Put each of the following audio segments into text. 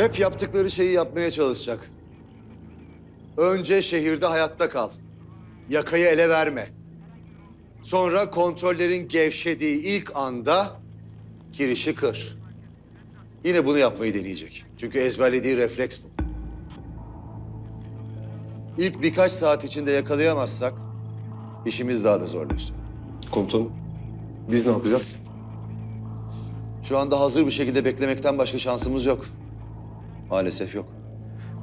Hep yaptıkları şeyi yapmaya çalışacak. Önce şehirde hayatta kal. Yakayı ele verme. Sonra kontrollerin gevşediği ilk anda kirişi kır. Yine bunu yapmayı deneyecek. Çünkü ezberlediği refleks bu. İlk birkaç saat içinde yakalayamazsak işimiz daha da zorlaşacak. Komutanım, biz ne yapacağız? Şu anda hazır bir şekilde beklemekten başka şansımız yok. Maalesef yok.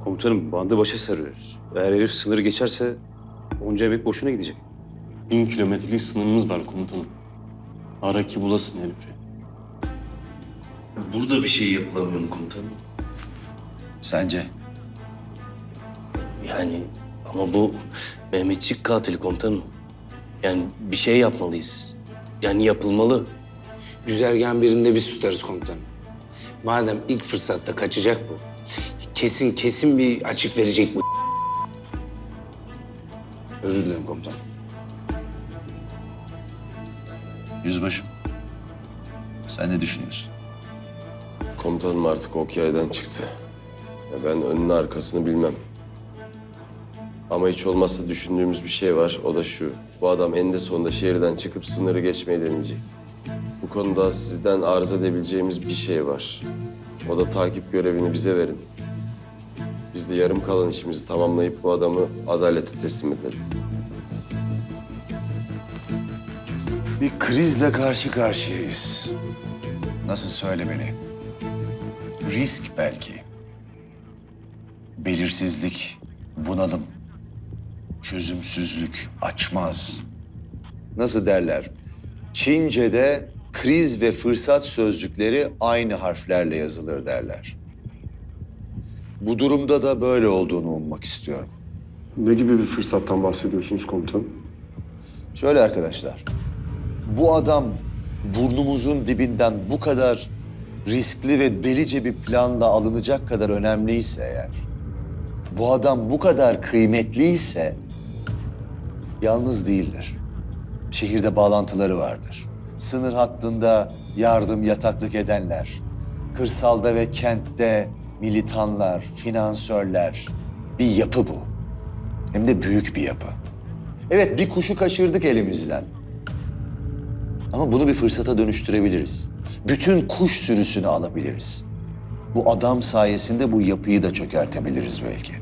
Komutanım bandı başa sarıyoruz. Eğer herif sınırı geçerse onca emek boşuna gidecek. Bin kilometrelik sınırımız var komutanım. Ara ki bulasın herifi. Burada bir şey yapılamıyor mu komutanım? Sence? Yani ama bu Mehmetçik katili komutanım. Yani bir şey yapmalıyız. Yani yapılmalı. Güzergahın birinde biz tutarız komutanım. Madem ilk fırsatta kaçacak bu. Kesin kesin bir açık verecek bu. Özür dilerim komutanım. Yüzbaşım. Sen ne düşünüyorsun? Komutanım artık ok yaydan çıktı. Ya ben önünü arkasını bilmem. Ama hiç olmazsa düşündüğümüz bir şey var. O da şu. Bu adam eninde sonunda şehirden çıkıp sınırı geçmeyi deneyecek. Bu konuda sizden arz edebileceğimiz bir şey var. O da takip görevini bize verin. Biz de yarım kalan işimizi tamamlayıp bu adamı adalete teslim edelim. Bir krizle karşı karşıyayız. Nasıl söylemeli? Risk belki. Belirsizlik, bunalım, çözümsüzlük açmaz. Nasıl derler? Çince'de kriz ve fırsat sözcükleri aynı harflerle yazılır derler. Bu durumda da böyle olduğunu ummak istiyorum. Ne gibi bir fırsattan bahsediyorsunuz komutanım? Şöyle arkadaşlar. Bu adam burnumuzun dibinden bu kadar riskli ve delice bir planla alınacak kadar önemliyse eğer, bu adam bu kadar kıymetliyse yalnız değildir. Şehirde bağlantıları vardır. Sınır hattında yardım yataklık edenler, kırsalda ve kentte militanlar, finansörler, bir yapı bu. Hem de büyük bir yapı. Evet bir kuşu kaçırdık elimizden. Ama bunu bir fırsata dönüştürebiliriz. Bütün kuş sürüsünü alabiliriz. Bu adam sayesinde bu yapıyı da çökertebiliriz belki.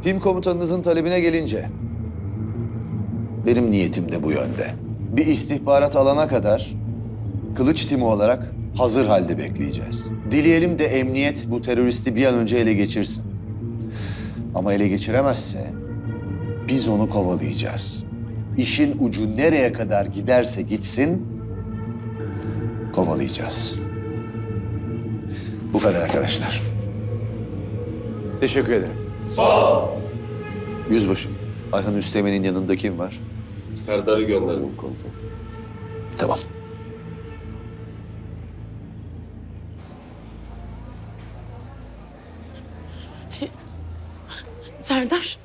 Tim komutanınızın talebine gelince... ...benim niyetim de bu yönde. Bir istihbarat alana kadar kılıç timi olarak hazır halde bekleyeceğiz. Dileyelim de emniyet bu teröristi bir an önce ele geçirsin. Ama ele geçiremezse biz onu kovalayacağız. İşin ucu nereye kadar giderse gitsin kovalayacağız. Bu kadar arkadaşlar. Teşekkür ederim. Sağ ol. Yüzbaşım, Ayhan Üsteğmen'in yanında kim var? Serdar'ı gönderdim komutanım. Tamam. Serdar,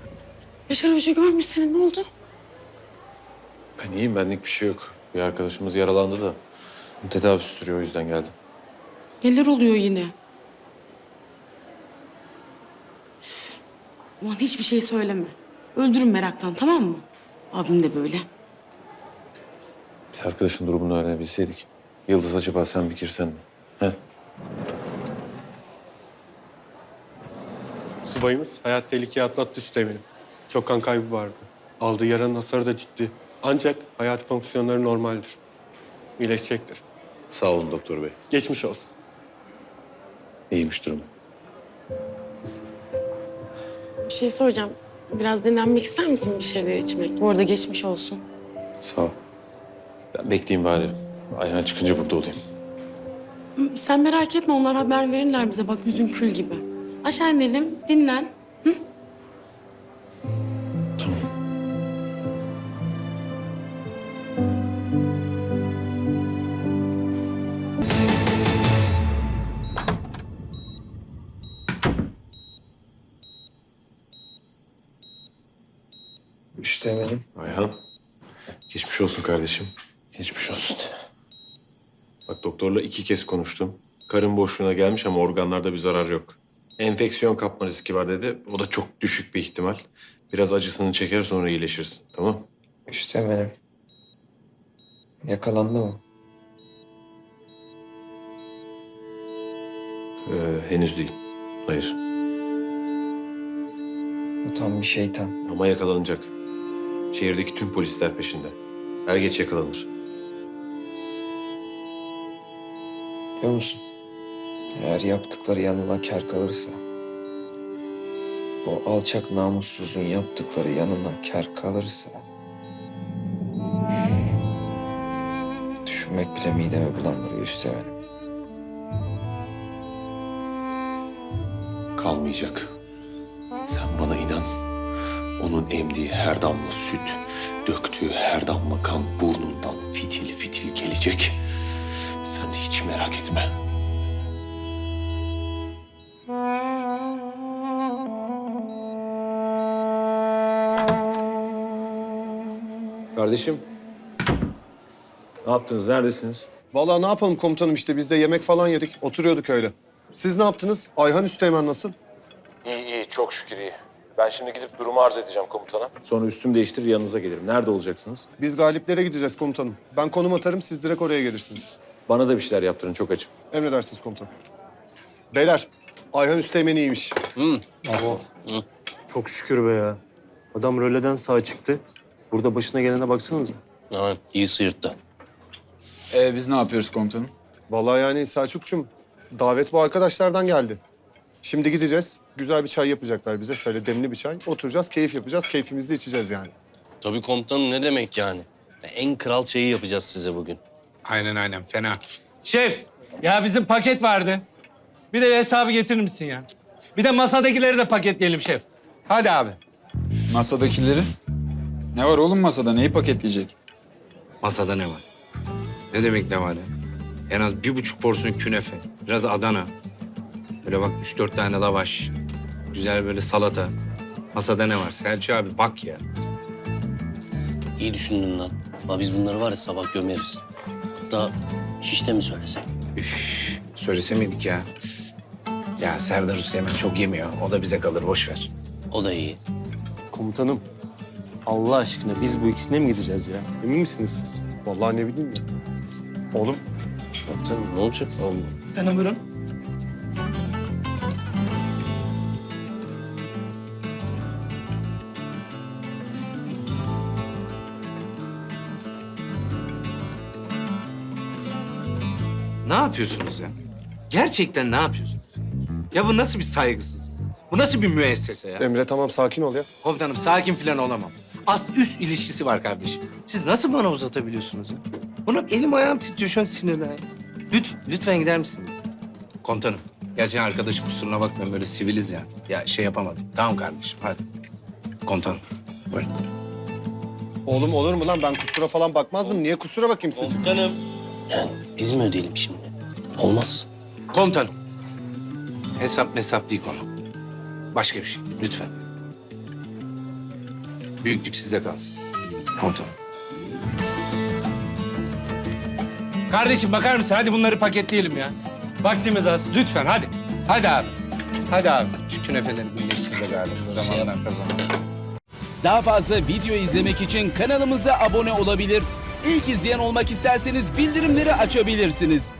Yaşar Hoca görmüş seni. Ne oldu? Ben iyiyim, benlik bir şey yok. Bir arkadaşımız yaralandı da tedavisi sürüyor, o yüzden geldim. Neler oluyor yine? Aman hiçbir şey söyleme. Öldürün meraktan tamam mı? Abim de böyle. Biz arkadaşın durumunu öğrenebilseydik. Yıldız acaba sen bir girsen mi? He? Subayımız hayat tehlikeye atlattı üsteğmenim. Çok kan kaybı vardı. Aldığı yaranın hasarı da ciddi. Ancak hayat fonksiyonları normaldir. İyileşecektir. Sağ olun doktor bey. Geçmiş olsun. İyiymiş durumu. Bir şey soracağım. Biraz dinlenmek ister misin bir şeyler içmek? Bu arada geçmiş olsun. Sağ ol. Ben bekleyeyim bari. Ayhan çıkınca burada olayım. Sen merak etme onlar haber verirler bize. Bak yüzün kül gibi. Aşağı inelim, dinlen. Üsteğmenim. Ayhan. Geçmiş olsun kardeşim. Geçmiş olsun. Bak doktorla iki kez konuştum. Karın boşluğuna gelmiş ama organlarda bir zarar yok. Enfeksiyon kapma riski var dedi. O da çok düşük bir ihtimal. Biraz acısını çeker sonra iyileşirsin. Tamam? Üstemenim. Yakalandı mı? Ee, henüz değil. Hayır. O tam bir şeytan. Ama yakalanacak. Şehirdeki tüm polisler peşinde. Er geç yakalanır. Biliyor musun? Eğer yaptıkları yanına kar kalırsa... O alçak namussuzun yaptıkları yanına kar kalırsa... Düşünmek bile midemi bulandırıyor üstemenim. kalmayacak. Sen bana inan. Onun emdiği her damla süt, döktüğü her damla kan burnundan fitil fitil gelecek. Sen hiç merak etme. Kardeşim. Ne yaptınız? Neredesiniz? Vallahi ne yapalım komutanım işte biz de yemek falan yedik. Oturuyorduk öyle. Siz ne yaptınız? Ayhan Üsteğmen nasıl? İyi iyi. Çok şükür iyi. Ben şimdi gidip durumu arz edeceğim komutana. Sonra üstümü değiştirir yanınıza gelirim. Nerede olacaksınız? Biz galiplere gideceğiz komutanım. Ben konum atarım siz direkt oraya gelirsiniz. Bana da bir şeyler yaptırın. Çok açım. Emredersiniz komutanım. Beyler Ayhan Üsteğmen iyiymiş. Çok şükür be ya. Adam röleden sağ çıktı. Burada başına gelene baksanıza. Ha, iyi sıyırttı. Ee, biz ne yapıyoruz komutanım? Vallahi yani Selçukçum davet bu arkadaşlardan geldi. Şimdi gideceğiz. Güzel bir çay yapacaklar bize. Şöyle demli bir çay. Oturacağız, keyif yapacağız. Keyfimizi de içeceğiz yani. Tabii komutanım ne demek yani? En kral şeyi yapacağız size bugün. Aynen aynen fena. Şef, ya bizim paket vardı. Bir de hesabı getirir misin ya? Bir de masadakileri de paketleyelim şef. Hadi abi. Masadakileri? Ne var oğlum masada? Neyi paketleyecek? Masada ne var? Ne demek ne var ya? En az bir buçuk porsiyon künefe, biraz Adana. Böyle bak üç dört tane lavaş, güzel böyle salata. Masada ne var? Selçuk abi bak ya. İyi düşündün lan. Ama biz bunları var ya sabah gömeriz. Hatta şişte mi söylesek? Söylese miydik ya? Ya Serdar Hüseyin çok yemiyor. O da bize kalır, boş ver. O da iyi. Komutanım. Allah aşkına biz bu ikisine mi gideceğiz ya? Emin misiniz siz? Vallahi ne bileyim ya. Oğlum Komutanım ne olacak? Oğlum. Efendim buyurun. Ne yapıyorsunuz ya? Gerçekten ne yapıyorsunuz? Ya bu nasıl bir saygısız? Bu nasıl bir müessese ya? Emre tamam sakin ol ya. Komutanım sakin falan olamam. Ast üst ilişkisi var kardeşim. Siz nasıl bana uzatabiliyorsunuz ya? Bunu elim ayağım titriyor şu an sinirden. Lütfen, lütfen gider misiniz? Komutanım, gerçekten arkadaşım kusuruna bakmayın böyle siviliz ya. Ya şey yapamadım. Tamam kardeşim hadi. Komutanım, buyurun. Oğlum olur mu lan? Ben kusura falan bakmazdım. Niye kusura bakayım siz? Komutanım. Yani biz mi ödeyelim şimdi? Olmaz. Komutanım. Hesap mesap değil konu. Başka bir şey. Lütfen. Büyüklük size kalsın. Komutanım. Kardeşim bakar mısın? Hadi bunları paketleyelim ya. Vaktimiz az. Lütfen hadi. Hadi abi. Hadi abi. Şu künefeleri birleştir de galiba. Zamandan kazanalım. Daha fazla video izlemek için kanalımıza abone olabilir. İlk izleyen olmak isterseniz bildirimleri açabilirsiniz.